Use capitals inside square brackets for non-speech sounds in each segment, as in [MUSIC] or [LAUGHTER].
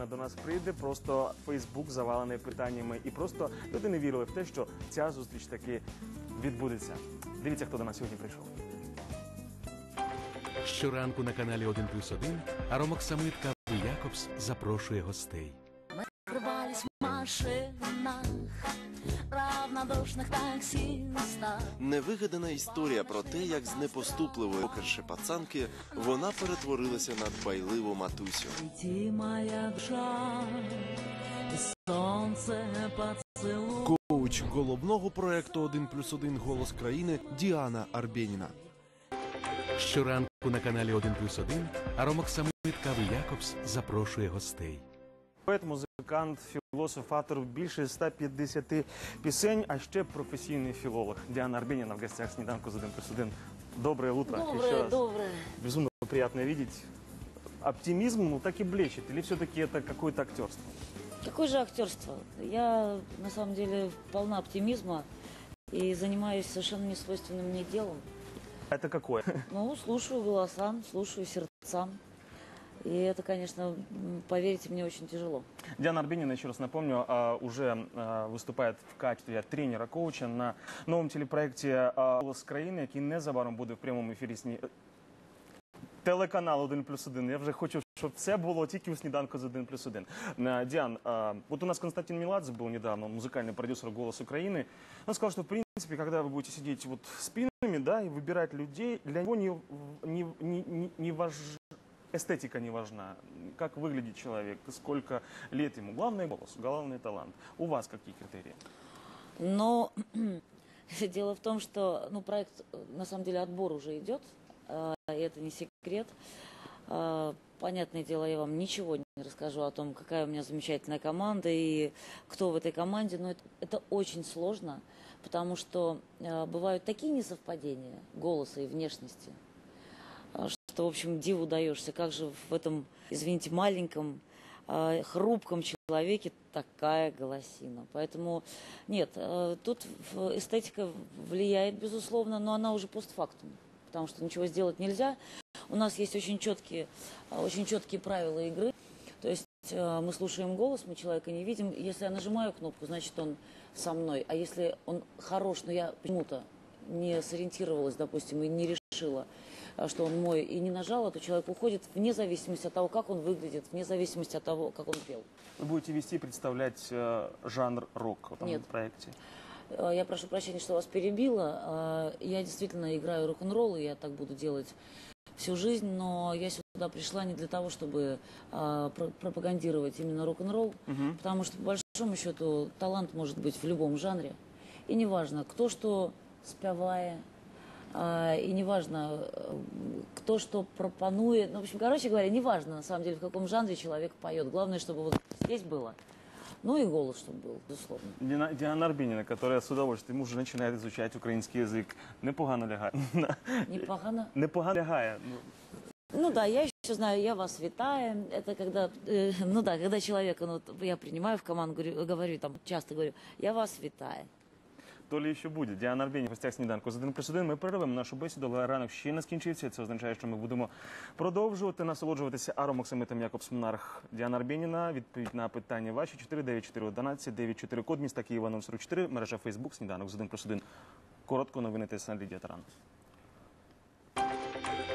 Арбєніна до нас прийде, просто Фейсбук завалений питаннями, і просто люди не вірили в те, що ця зустріч таки відбудеться. Дивіться, хто до нас сьогодні прийшов. Щоранку на каналі 1+,1 плюс 1 Аромок Самит Якобс запрошує гостей. Машинах, равнодушных таксистах. Невигадана історія про те, як з непоступливої покерши пацанки вона перетворилася на дбайливу матусю. Лети, моя душа, и солнце. Коуч головного проекту 1 плюс 1 голос країни Діана Арбєніна. Щоранку на каналі 1 плюс 1 Аромок Самит Кави Якобс запрошує гостей. Поет, музикант, філософ, автор більше 150 пісень, а ще професійний філолог. Діана Арбєніна в гостях сніданку з 1 плюс 1. Доброе утро. Еще Доброе, раз. доброе. Безумно приятно видеть. Оптимизм ну, так и блещет. Или все-таки это какое-то актерство? Какое же актерство? Я на самом деле полна оптимизма и занимаюсь совершенно несвойственным мне делом. Это какое? Ну, слушаю голосам, слушаю сердцам. И это, конечно, м, поверьте мне, очень тяжело. Диана Арбенина, еще раз напомню, а, уже а, виступає в качестві тренера-коуча на новому телепроекті а, «Голос країни», який незабаром буде в прямому ефірі сні... телеканалу 1 плюс 1. Я вже хочу, щоб це було тільки у сніданку з 1 плюс 1. А, Диан, а, вот у нас Константин Меладзе был недавно, музыкальный продюсер «Голос Украины». Он сказал, что, в принципе, когда вы будете сидеть вот спинами, да, и выбирать людей, для него не, не, не, не, не важ... эстетика не важна. Как выглядит человек, сколько лет ему. Главное голос, главный талант. У вас какие критерии? Но [CLEARS THROAT] дело в том, что ну, проект, на самом деле, отбор уже идет, э, и это не секрет. Э, Понятное дело, я вам ничего не расскажу о том, какая у меня замечательная команда и кто в этой команде, но это, это очень сложно, потому что э, бывают такие несовпадения голоса и внешности, что, в общем, диву даешься. Как же в этом, извините, маленьком, э, хрупком человеке такая голосина. Поэтому нет, э, тут эстетика влияет, безусловно, но она уже постфактум, потому что ничего сделать нельзя. У нас есть очень четкие, очень четкие правила игры. То есть э, мы слушаем голос, мы человека не видим. Если я нажимаю кнопку, значит он со мной. А если он хорош, но я почему-то не сориентировалась, допустим, и не решила, что он мой, и не нажала, то человек уходит вне зависимости от того, как он выглядит, вне зависимости от того, как он пел. Вы будете вести и представлять э, жанр рок в этом Нет. проекте? Э, Я прошу прощения, что вас перебила. Э, Я действительно играю рок-н-ролл, и я так буду делать всю жизнь, но я сюда пришла не для того, чтобы про- пропагандировать именно рок-н-ролл, потому что, по большому счету, талант может быть в любом жанре. И неважно, кто что спевая, а, и неважно, э, кто что пропонует. Ну, в общем, короче говоря, неважно, на самом деле, в каком жанре человек поет. Главное, чтобы вот здесь было. Ну и голос, чтобы был, безусловно. Діана, Діана Арбініна, которая с удовольствием уже начинает изучать український язик, непогано лягає. [LAUGHS] Непогано. непогано лягає. Ну, Ну да, я еще знаю, я вас витаю. Это когда, э, ну да, когда человека, ну, вот я принимаю в команду, говорю, говорю, там, часто говорю, я вас витаю. То лі ще буде. Діана Арбіні в гостях сніданку з 1 плюс 1. Ми перервемо нашу бесіду, але ранок ще не скінчився. Це означає, що ми будемо продовжувати насолоджуватися аромоксамитом Якобс Монарх. Діана Арбініна. Відповідь на питання ваші 49411 94 код міста Києва 044, мережа Фейсбук, сніданок з 1 плюс 1. Коротко новини ТСН Лідія Таран.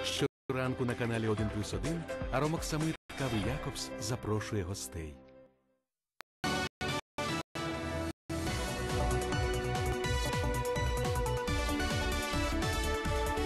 Щоранку на каналі 1 плюс 1 Аромок Самит Кави Якобс запрошує гостей.